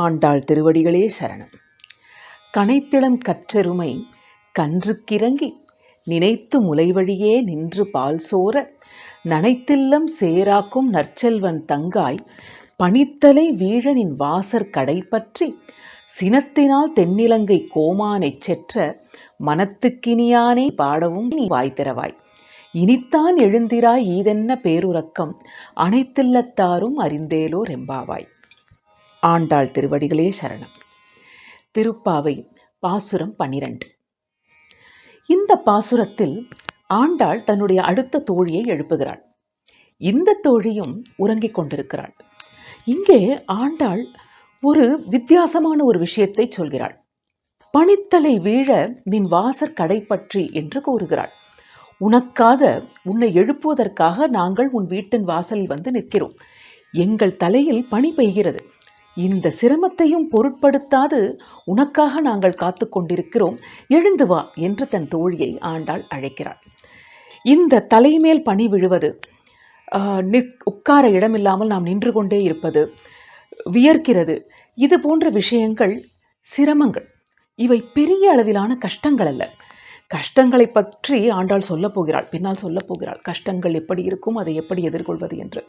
ஆண்டாள் திருவடிகளே சரணம். கனைத்திளம் கற்றருமை கன்றுக்கிறங்கி நினைத்து முலைவழியே நின்று பால் சோர நனைத்தில்லம் சேராக்கும் நற்செல்வன் தங்காய் பனித்தலை வீழனின் வாசற் கடைப்பற்றி சினத்தினால் தென்னிலங்கை கோமானைச் செற்ற மனத்துக்கினியானே பாடவும் நீ வாய்த்திறவாய் இனித்தான் எழுந்திராய் ஈதென்ன பேருறக்கம் அனைத்தில்லத்தாரும் அறிந்தேலோ ரெம்பாவாய் ஆண்டாள் திருவடிகளே சரணம். திருப்பாவை பாசுரம் பன்னிரண்டு இந்த பாசுரத்தில் ஆண்டாள் தன்னுடைய அடுத்த தோழியை எழுப்புகிறாள். இந்த தோழியும் உறங்கிக் கொண்டிருக்கிறாள். இங்கே ஆண்டாள் ஒரு வித்தியாசமான ஒரு விஷயத்தை சொல்கிறாள். பனித்தலை வீழ நின் வாசற் கடைப்பற்றி என்று கூறுகிறாள். உனக்காக உன்னை எழுப்புவதற்காக நாங்கள் உன் வீட்டின் வாசலில் வந்து நிற்கிறோம். எங்கள் தலையில் பனி பெய்கிறது. இந்த சிரமத்தையும் பொருட்படுத்தாது உனக்காக நாங்கள் காத்து கொண்டிருக்கிறோம். எழுந்து வா என்று தன் தோழியை ஆண்டாள் அழைக்கிறாள். இந்த தலைமேல் பணி விழுவது நிற் உட்கார இடமில்லாமல் நாம் நின்று கொண்டே இருப்பது வியர்க்கிறது. இது போன்ற விஷயங்கள் சிரமங்கள். இவை பெரிய அளவிலான கஷ்டங்கள் அல்ல. கஷ்டங்களை பற்றி ஆண்டாள் சொல்லப் போகிறாள் பின்னால் சொல்லப் போகிறாள். கஷ்டங்கள் எப்படி இருக்கும் அதை எப்படி எதிர்கொள்வது என்று.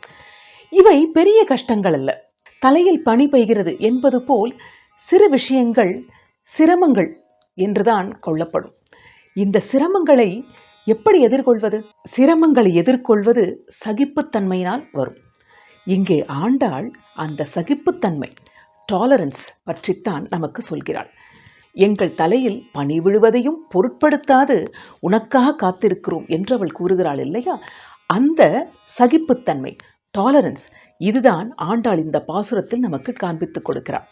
இவை பெரிய கஷ்டங்கள் அல்ல. தலையில் பனி பெய்கிறது என்பது போல் சிறு விஷயங்கள் சிரமங்கள் என்றுதான் கொள்ளப்படும். இந்த சிரமங்களை எப்படி எதிர்கொள்வது? சிரமங்களை எதிர்கொள்வது சகிப்புத்தன்மையினால் வரும். இங்கே ஆண்டாள் அந்த சகிப்புத்தன்மை டாலரன்ஸ் பற்றித்தான் நமக்கு சொல்கிறாள். எங்கள் தலையில் பனி விழுவதையும் பொருட்படுத்தாது உனக்காக காத்திருக்கிறோம் என்று அவள் கூறுகிறாள் இல்லையா? அந்த சகிப்புத்தன்மை டாலரன்ஸ் இதுதான் ஆண்டாள் இந்த பாசுரத்தில் நமக்கு காண்பித்துக் கொடுக்கிறார்.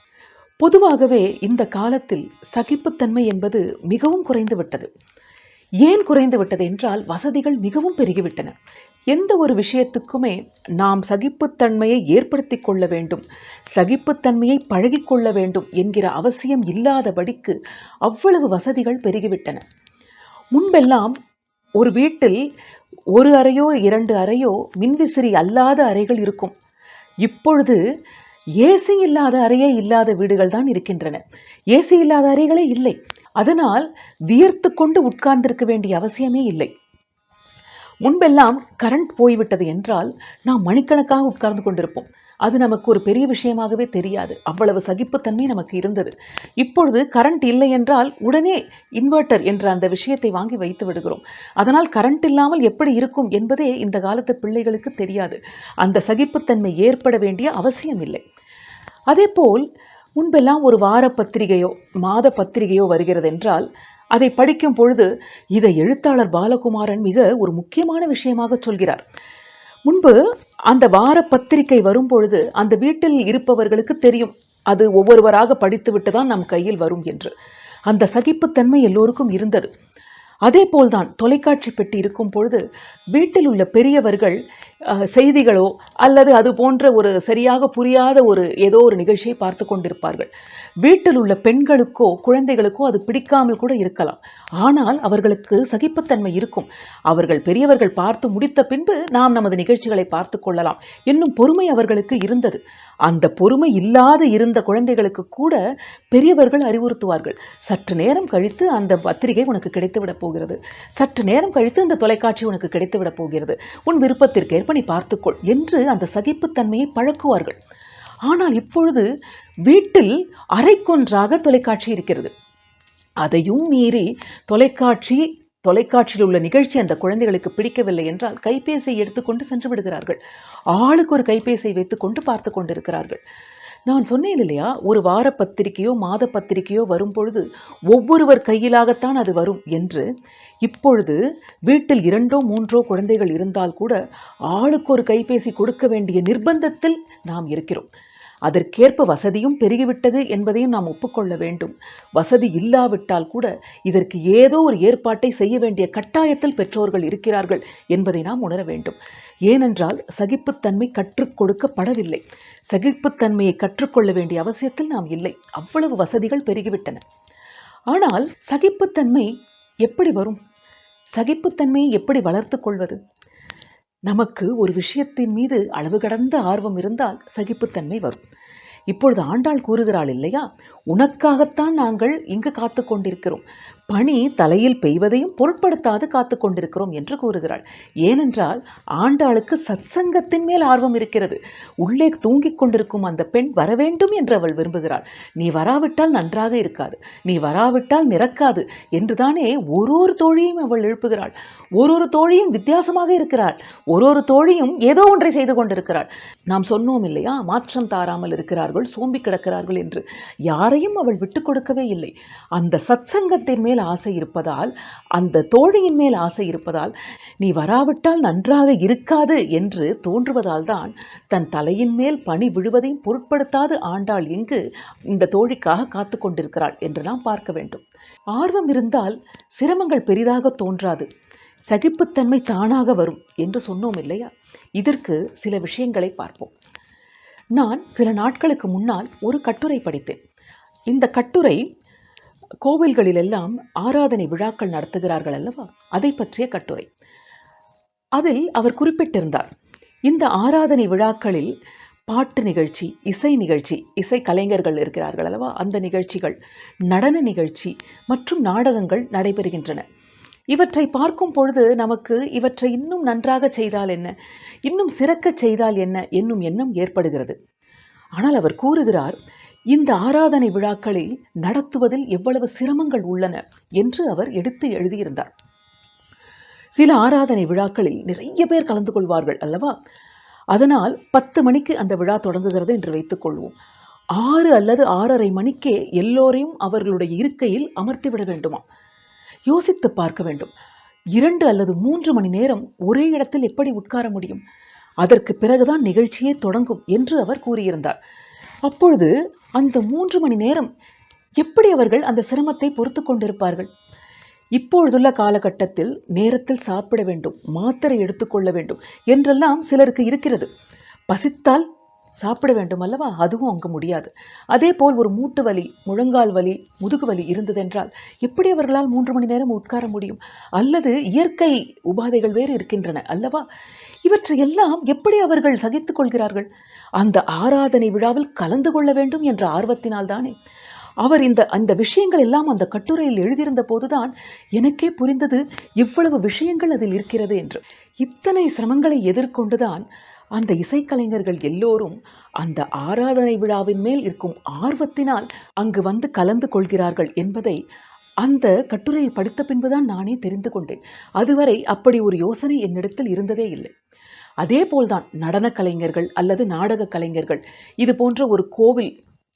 பொதுவாகவே இந்த காலத்தில் சகிப்புத்தன்மை என்பது மிகவும் குறைந்து விட்டது. ஏன் குறைந்து விட்டது என்றால் வசதிகள் மிகவும் பெருகிவிட்டன. எந்த ஒரு விஷயத்துக்குமே நாம் சகிப்புத்தன்மையை ஏற்படுத்தி கொள்ள வேண்டும் சகிப்புத்தன்மையை பழகிக்கொள்ள வேண்டும் என்கிற அவசியம் இல்லாதபடிக்கு அவ்வளவு வசதிகள் பெருகிவிட்டன. முன்பெல்லாம் ஒரு வீட்டில் ஒரு அறையோ இரண்டு அறையோ மின்விசிறி அல்லாத அறைகள் இருக்கும். இப்பொழுது ஏசி இல்லாத அறையே இல்லாத வீடுகள் தான் இருக்கின்றன. ஏசி இல்லாத அறைகளே இல்லை. அதனால் வியர்த்து கொண்டு உட்கார்ந்திருக்க வேண்டிய அவசியமே இல்லை. முன்பெல்லாம் கரண்ட் போய்விட்டது என்றால் நாம் மணிக்கணக்காக உட்கார்ந்து கொண்டிருப்போம். அது நமக்கு ஒரு பெரிய விஷயமாகவே தெரியாது. அவ்வளவு சகிப்புத்தன்மை நமக்கு இருந்தது. இப்பொழுது கரண்ட் இல்லை என்றால் உடனே இன்வெர்ட்டர் என்ற அந்த விஷயத்தை வாங்கி வைத்து விடுகிறோம். அதனால் கரண்ட் இல்லாமல் எப்படி இருக்கும் என்பதே இந்த காலத்து பிள்ளைகளுக்கு தெரியாது. அந்த சகிப்புத்தன்மை ஏற்பட வேண்டிய அவசியம் இல்லை. அதேபோல் முன்பெல்லாம் ஒரு வார பத்திரிகையோ மாத பத்திரிகையோ வருகிறது என்றால் அதை படிக்கும் பொழுது இதை எழுத்தாளர் பாலகுமாரன் மிக ஒரு முக்கியமான விஷயமாக சொல்கிறார். முன்பு அந்த வார பத்திரிகை வரும் பொழுது அந்த வீட்டில் இருப்பவர்களுக்கு தெரியும். அது ஒவ்வொருவராக படித்துவிட்டு தான் நம் கையில் வரும் என்று. அந்த சகிப்புத்தன்மை எல்லோருக்கும் இருந்தது. அதே போல்தான் தொலைக்காட்சி பெட்டி இருக்கும் பொழுது வீட்டில் உள்ள பெரியவர்கள் செய்திகளோ அல்லது அது போன்ற ஒரு சரியாக புரியாத ஒரு ஏதோ ஒரு நிகழ்ச்சியை பார்த்து கொண்டிருப்பார்கள். வீட்டில் உள்ள பெண்களுக்கோ குழந்தைகளுக்கோ அது பிடிக்காமல் கூட இருக்கலாம். ஆனால் அவர்களுக்கு சகிப்புத்தன்மை இருக்கும். அவர்கள் பெரியவர்கள் பார்த்து முடித்த பின்பு நாம் நமது நிகழ்ச்சிகளை பார்த்து கொள்ளலாம். என்னும் பொறுமை அவர்களுக்கு இருந்தது. அந்த பொறுமை இல்லாது இருந்த குழந்தைகளுக்கு கூட பெரியவர்கள் அறிவுறுத்துவார்கள். சற்று நேரம் கழித்து அந்த பத்திரிகை உனக்கு கிடைத்துவிடப் போகிறது. சற்று நேரம் கழித்து அந்த தொலைக்காட்சி உனக்கு கிடைத்துவிடப் போகிறது. உன் விருப்பத்திற்கேற்ப நீ பார்த்துக்கொள் என்று அந்த சகிப்புத்தன்மையை பழக்குவார்கள். ஆனால் இப்பொழுது வீட்டில் அரைக்கொன்றாக தொலைக்காட்சி இருக்கிறது. அதையும் மீறி தொலைக்காட்சி தொலைக்காட்சியில் உள்ள நிகழ்ச்சி அந்த குழந்தைகளுக்கு பிடிக்கவில்லை என்றால் கைபேசியை எடுத்துக்கொண்டு சென்று விடுகிறார்கள். ஆளுக்கு ஒரு கைபேசியை வைத்துக்கொண்டு பார்த்து கொண்டிருக்கிறார்கள். நான் சொன்னேன் இல்லையா? ஒரு வார பத்திரிகையோ மாத பத்திரிகையோ வரும் பொழுது ஒவ்வொருவர் கையிலாகத்தான் அது வரும் என்று. இப்பொழுது வீட்டில் இரண்டோ மூன்றோ குழந்தைகள் இருந்தால் கூட ஆளுக்கு ஒரு கைபேசி கொடுக்க வேண்டிய நிர்பந்தத்தில் நாம் இருக்கிறோம். அதற்கேற்ப வசதியும் பெருகிவிட்டது என்பதையும் நாம் ஒப்புக்கொள்ள வேண்டும். வசதி இல்லாவிட்டால் கூட இதற்கு ஏதோ ஒரு ஏற்பாட்டை செய்ய வேண்டிய கட்டாயத்தில் பெற்றோர்கள் இருக்கிறார்கள் என்பதை நாம் உணர வேண்டும். ஏனென்றால் சகிப்புத்தன்மை கற்றுக் கொடுக்கப்படவில்லை. சகிப்புத்தன்மையை கற்றுக்கொள்ள வேண்டிய அவசியத்தில் நாம் இல்லை. அவ்வளவு வசதிகள் பெருகிவிட்டன. ஆனால் சகிப்புத்தன்மை எப்படி வரும்? சகிப்புத்தன்மையை எப்படி வளர்த்துக் கொள்வது? நமக்கு ஒரு விஷயத்தின் மீது அளவு கடந்த ஆர்வம் இருந்தால் சகிப்புத்தன்மை வரும். இப்பொழுது ஆண்டாள் கூறுகிறாள் இல்லையா? உனக்காகத்தான் நாங்கள் இங்கு காத்து கொண்டிருக்கிறோம். பனி தலையில் பெய்வதையும் பொருட்படுத்தாது காத்து கொண்டிருக்கிறோம் என்று கூறுகிறாள். ஏனென்றால் ஆண்டாளுக்கு சத்சங்கத்தின் மேல் ஆர்வம் இருக்கிறது. உள்ளே தூங்கிக் கொண்டிருக்கும் அந்த பெண் வரவேண்டும் என்று அவள் விரும்புகிறாள். நீ வராவிட்டால் நன்றாக இருக்காது. நீ வராவிட்டால் நிறக்காது என்றுதானே ஒரு ஒரு தோழியும் அவள் எழுப்புகிறாள். ஒரு ஒரு தோழியும் வித்தியாசமாக இருக்கிறாள். ஒரு ஒரு தோழியும் ஏதோ ஒன்றை செய்து கொண்டிருக்கிறாள். நாம் சொன்னோம் இல்லையா? மாற்றம் தாராமல் இருக்கிறார்கள் சோம்பி கிடக்கிறார்கள் என்று. யாரையும் அவள் விட்டு கொடுக்கவே இல்லை. அந்த சத்சங்கத்தின் மேல் மேல் ஆசை இருப்பதால் அந்த தோழியின் மேல் ஆசை இருப்பதால் நீ வராவிட்டால் நன்றாக இருக்காது என்று தோன்றுவதால் தான் தன் தலையின் மேல் பணி விழுவதையும் பொருட்படுத்தாது ஆண்டாள் இங்கு இந்த தோழிக்காக காத்து கொண்டிருக்கிறாள் என்று நாம் பார்க்க வேண்டும். ஆர்வம் இருந்தால் சிரமங்கள் பெரிதாக தோன்றாது. சகிப்புத்தன்மை தானாக வரும் என்று சொன்னோம் இல்லையா? இதற்கு சில விஷயங்களை பார்ப்போம். நான் சில நாட்களுக்கு முன்னால் ஒரு கட்டுரை படித்தேன். இந்த கட்டுரை கோவில்களிலெல்லாம் ஆராதனை விழாக்கள் நடத்துகிறார்கள் அல்லவா? அதை பற்றிய கட்டுரை. அதில் அவர் குறிப்பிட்டிருந்தார் இந்த ஆராதனை விழாக்களில் பாட்டு நிகழ்ச்சி இசை நிகழ்ச்சி இசை கலைஞர்கள் இருக்கிறார்கள் அல்லவா? அந்த நிகழ்ச்சிகள் நடன நிகழ்ச்சி மற்றும் நாடகங்கள் நடைபெறுகின்றன. இவற்றை பார்க்கும் பொழுது நமக்கு இவற்றை இன்னும் நன்றாக செய்தால் என்ன? இன்னும் சிறக்கச் செய்தால் என்ன? என்னும் எண்ணம் ஏற்படுகிறது. ஆனால் அவர் கூறுகிறார் இந்த ஆராதனை விழாக்களில் நடத்துவதில் எவ்வளவு சிரமங்கள் உள்ளன என்று அவர் எடுத்து எழுதியிருந்தார். சில ஆராதனை விழாக்களில் நிறைய பேர் கலந்து கொள்வார்கள் அல்லவா? அதனால் பத்து மணிக்கு அந்த விழா தொடங்குகிறது என்று வைத்துக்கொள்வோம் ஆறு அல்லது ஆறரை மணிக்கே எல்லோரையும் அவர்களுடைய இருக்கையில் அமர்த்திவிட வேண்டுமா யோசித்து பார்க்க வேண்டும். இரண்டு அல்லது மூன்று மணி நேரம் ஒரே இடத்தில் எப்படி உட்கார முடியும்? அதற்கு பிறகுதான் நிகழ்ச்சியே தொடங்கும் என்று அவர் கூறியிருந்தார். அப்பொழுது அந்த மூன்று மணி நேரம் எப்படி அவர்கள் அந்த சிரமத்தை பொறுத்து கொண்டிருப்பார்கள்? இப்பொழுதுள்ள காலகட்டத்தில் நேரத்தில் சாப்பிட வேண்டும் மாத்திரை எடுத்துக்கொள்ள வேண்டும் என்றெல்லாம் சிலருக்கு இருக்கிறது. பசித்தால் சாப்பிட வேண்டும் அல்லவா? அதுவும் அங்கு முடியாது. அதே போல் ஒரு மூட்டு வலி முழங்கால் வலி முதுகு வலி இருந்ததென்றால் எப்படி அவர்களால் மூன்று மணி நேரம் உட்கார முடியும்? அல்லது இயற்கை உபாதைகள் வேறு இருக்கின்றன அல்லவா? இவற்றையெல்லாம் எப்படி அவர்கள் சகித்துக் கொள்கிறார்கள்? அந்த ஆராதனை விழாவில் கலந்து கொள்ள வேண்டும் என்ற ஆர்வத்தினால் தானே அவர் இந்த அந்த விஷயங்கள் எல்லாம் அந்த கட்டுரையில் எழுதியிருந்த போதுதான் எனக்கே புரிந்தது இவ்வளவு விஷயங்கள் அதில் இருக்கிறது என்று. இத்தனை சிரமங்களை எதிர்கொண்டுதான் அந்த இசைக்கலைஞர்கள் எல்லோரும் அந்த ஆராதனை விழாவின் மேல் இருக்கும் ஆர்வத்தினால் அங்கு வந்து கலந்து கொள்கிறார்கள் என்பதை அந்த கட்டுரையை படித்த பின்புதான் நானே தெரிந்து கொண்டேன். அதுவரை அப்படி ஒரு யோசனை என்னிடத்தில் இருந்ததே இல்லை. அதே போல்தான் நடன கலைஞர்கள் அல்லது நாடக கலைஞர்கள் இது போன்ற ஒரு கோவில்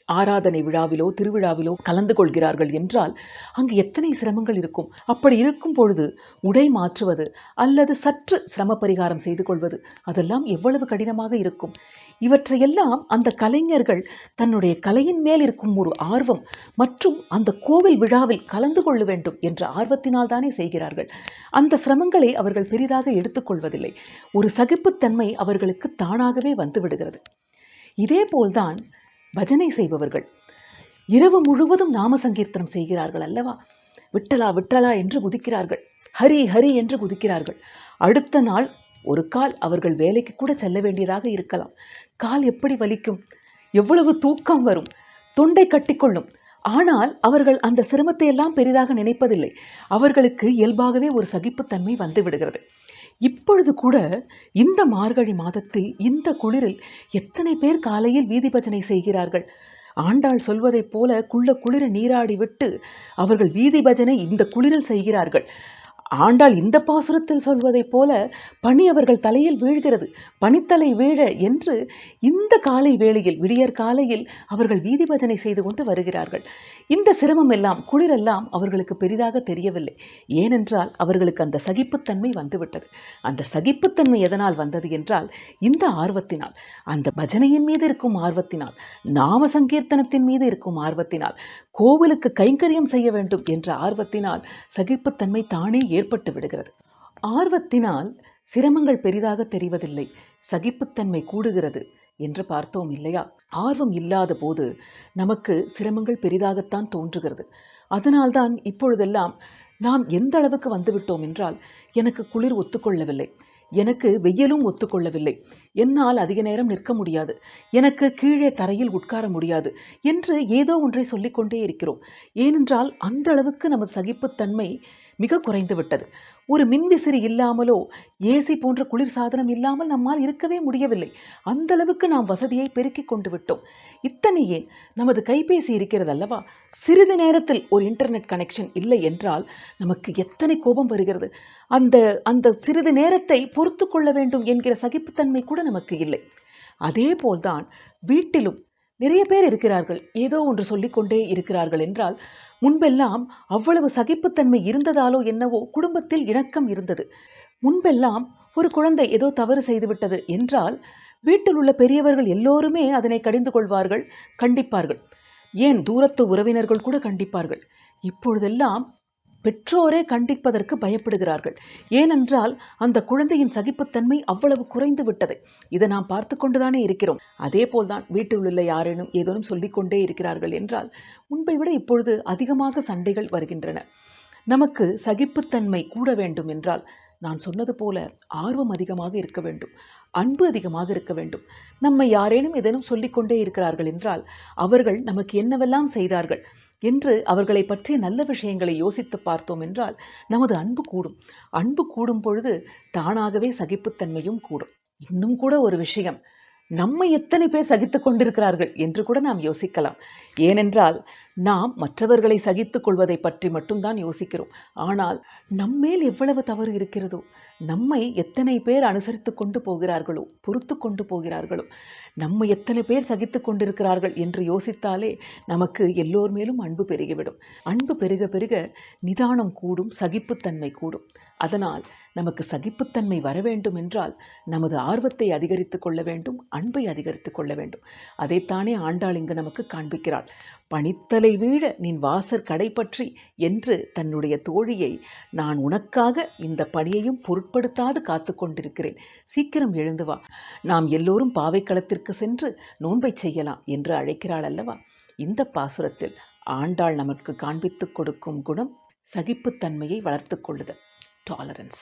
ஆராதனை விழாவிலோ திருவிழாவிலோ கலந்து கொள்கிறார்கள் என்றால் அங்கு எத்தனை சிரமங்கள் இருக்கும்? அப்படி இருக்கும் பொழுது உடை மாற்றுவது அல்லது சற்று சிரம பரிகாரம் செய்து கொள்வது அதெல்லாம் எவ்வளவு கடினமாக இருக்கும்? இவற்றையெல்லாம் அந்த கலைஞர்கள் தன்னுடைய கலையின் மேல் இருக்கும் ஒரு ஆர்வம் மற்றும் அந்த கோவில் விழாவில் கலந்து கொள்ள வேண்டும் என்ற ஆர்வத்தினால் தானே செய்கிறார்கள். அந்த சிரமங்களை அவர்கள் பெரிதாக எடுத்துக்கொள்வதில்லை. ஒரு சகிப்புத்தன்மை அவர்களுக்கு தானாகவே வந்து விடுகிறது. இதே போல்தான் பஜனை செய்பவர்கள். இரவு முழுவதும் நாம சங்கீர்த்தனம் செய்கிறார்கள் அல்லவா? விட்டலா விட்டலா என்று குதிக்கிறார்கள். ஹரி ஹரி என்று குதிக்கிறார்கள். அடுத்த நாள் ஒரு கால் அவர்கள் வேலைக்கு கூட செல்ல வேண்டியதாக இருக்கலாம். கால் எப்படி வலிக்கும்? எவ்வளவு தூக்கம் வரும்? தொண்டை கட்டிக்கொள்ளும். ஆனால் அவர்கள் அந்த சிரமத்தை எல்லாம் பெரிதாக நினைப்பதில்லை. அவர்களுக்கு இயல்பாகவே ஒரு சகிப்புத்தன்மை வந்து விடுகிறது. இப்பொழுது கூட இந்த மார்கழி மாதத்தில் இந்த குளிரில் எத்தனை பேர் காலையில் வீதி பஜனை செய்கிறார்கள்? ஆண்டாள் சொல்வதைப் போல குள்ள குளிர நீராடி விட்டு அவர்கள் வீதி பஜனை இந்த குளிரில் செய்கிறார்கள். ஆண்டாள் இந்த பாசுரத்தில் சொல்வதைப் போல பனி அவர்கள் தலையில் வீழ்கிறது. பனித்தலை வீழ என்று இந்த காலை வேளையில் விடியற் காலையில் அவர்கள் வீதி பஜனை செய்து கொண்டு வருகிறார்கள். இந்த சிரமம் எல்லாம் குளிரெல்லாம் அவர்களுக்கு பெரிதாக தெரியவில்லை. ஏனென்றால் அவர்களுக்கு அந்த சகிப்புத்தன்மை வந்துவிட்டது. அந்த சகிப்புத்தன்மை எதனால் வந்தது என்றால் இந்த ஆர்வத்தினால். அந்த பஜனையின் மீது இருக்கும் ஆர்வத்தினால் நாம சங்கீர்த்தனத்தின் மீது இருக்கும் ஆர்வத்தினால். கோவிலுக்கு கைங்கரியம் செய்ய வேண்டும் என்ற ஆர்வத்தினால் சகிப்புத்தன்மை தானே ஏற்பட்டு விடுகிறது. ஆர்வத்தினால் சிரமங்கள் பெரிதாக தெரிவதில்லை சகிப்புத்தன்மை கூடுகிறது என்று பார்த்தோம் இல்லையா? ஆர்வம் இல்லாத போது நமக்கு சிரமங்கள் பெரிதாகத்தான் தோன்றுகிறது. அதனால்தான் இப்பொழுதெல்லாம் நாம் எந்த அளவுக்கு வந்துவிட்டோம் என்றால் எனக்கு குளிர் ஒத்துக்கொள்ளவில்லை. எனக்கு வெயிலும் ஒத்துக்கொள்ளவில்லை. என்னால் அதிக நேரம் நிற்க முடியாது. எனக்கு கீழே தரையில் உட்கார முடியாது என்று ஏதோ ஒன்றை சொல்லிக்கொண்டே இருக்கிறோம். ஏனென்றால் அந்த அளவுக்கு நமது சகிப்புத்தன்மை மிக குறைந்து விட்டது ஒரு மின்விசிறி இல்லாமலோ ஏசி போன்ற குளிர் சாதனம் இல்லாமல் நம்மால் இருக்கவே முடியவில்லை. அந்த அளவுக்கு நாம் வசதியை பெருக்கிக் கொண்டு விட்டோம். இத்தனை ஏன்? நமது கைபேசி இருக்கிறது அல்லவா? சிறிது நேரத்தில் ஒரு இன்டர்நெட் கனெக்ஷன் இல்லை என்றால் நமக்கு எத்தனை கோபம் வருகிறது? அந்த அந்த சிறிது நேரத்தை பொறுத்து கொள்ள வேண்டும் என்கிற சகிப்புத்தன்மை கூட நமக்கு இல்லை. அதே போல்தான் வீட்டிலும் நிறைய பேர் இருக்கிறார்கள். ஏதோ ஒன்று சொல்லிக்கொண்டே இருக்கிறார்கள் என்றால் முன்பெல்லாம் அவ்வளவு சகிப்புத்தன்மை இருந்ததாலோ என்னவோ குடும்பத்தில் இணக்கம் இருந்தது. முன்பெல்லாம் ஒரு குழந்தை ஏதோ தவறு செய்துவிட்டது என்றால் வீட்டில் உள்ள பெரியவர்கள் எல்லோருமே அதனை கடிந்து கொள்வார்கள் கண்டிப்பார்கள். ஏன் தூரத்து உறவினர்கள் கூட கண்டிப்பார்கள். இப்பொழுதெல்லாம் பெற்றோரே கண்டிப்பதற்கு பயப்படுகிறார்கள். ஏனென்றால் அந்த குழந்தையின் சகிப்புத்தன்மை அவ்வளவு குறைந்து விட்டது. இதை நாம் பார்த்து கொண்டுதானே இருக்கிறோம். அதே போல்தான் வீட்டில் உள்ள யாரேனும் ஏதேனும் சொல்லிக்கொண்டே இருக்கிறார்கள் என்றால் முன்பை விட இப்பொழுது அதிகமாக சண்டைகள் வருகின்றன. நமக்கு சகிப்புத்தன்மை கூட வேண்டும் என்றால் நான் சொன்னது போல ஆர்வம் அதிகமாக இருக்க வேண்டும். அன்பு அதிகமாக இருக்க வேண்டும். நம்மை யாரேனும் ஏதேனும் சொல்லிக்கொண்டே இருக்கிறார்கள் என்றால் அவர்கள் நமக்கு என்னவெல்லாம் செய்தார்கள்? என்று அவர்களை பற்றிய நல்ல விஷயங்களை யோசித்து பார்த்தோம் என்றால் நமது அன்பு கூடும். அன்பு கூடும் பொழுது தானாகவே சகிப்புத்தன்மையும் கூடும். இன்னும் கூட ஒரு விஷயம். நம்மை எத்தனை பேர் சகித்து கொண்டிருக்கிறார்கள் என்று கூட நாம் யோசிக்கலாம். ஏனென்றால் நாம் மற்றவர்களை சகித்து கொள்வதை பற்றி மட்டும்தான் யோசிக்கிறோம். ஆனால் நம்மேல் எவ்வளவு தவறு இருக்கிறதோ நம்மை எத்தனை பேர் அனுசரித்து கொண்டு போகிறார்களோ பொறுத்து கொண்டு போகிறார்களோ நம்மை எத்தனை பேர் சகித்து கொண்டிருக்கிறார்கள் என்று யோசித்தாலே நமக்கு எல்லோர் மேலும் அன்பு பெருகிவிடும். அன்பு பெருக பெருக நிதானம் கூடும் சகிப்புத்தன்மை கூடும். அதனால் நமக்கு சகிப்புத்தன்மை வர வேண்டும் என்றால் நமது ஆர்வத்தை அதிகரித்து கொள்ள வேண்டும் அன்பை அதிகரித்து கொள்ள வேண்டும். அதைத்தானே ஆண்டாள் இங்கு நமக்கு காண்பிக்கிறாள். பனித்தலை வீழ நின் வாசற் கடை பற்றி என்று தன்னுடைய தோழியை நான் உனக்காக இந்த பணியையும் பொருட்படுத்தாது காத்து கொண்டிருக்கிறேன். சீக்கிரம் எழுந்து வா. நாம் எல்லோரும் பாவைக்களத்திற்கு சென்று நோன்பை செய்யலாம் என்று அழைக்கிறாள் அல்லவா? இந்த பாசுரத்தில் ஆண்டாள் நமக்கு காண்பித்துக் கொடுக்கும் குணம் சகிப்புத்தன்மையை வளர்த்து கொள்ளுதல். டாலரன்ஸ்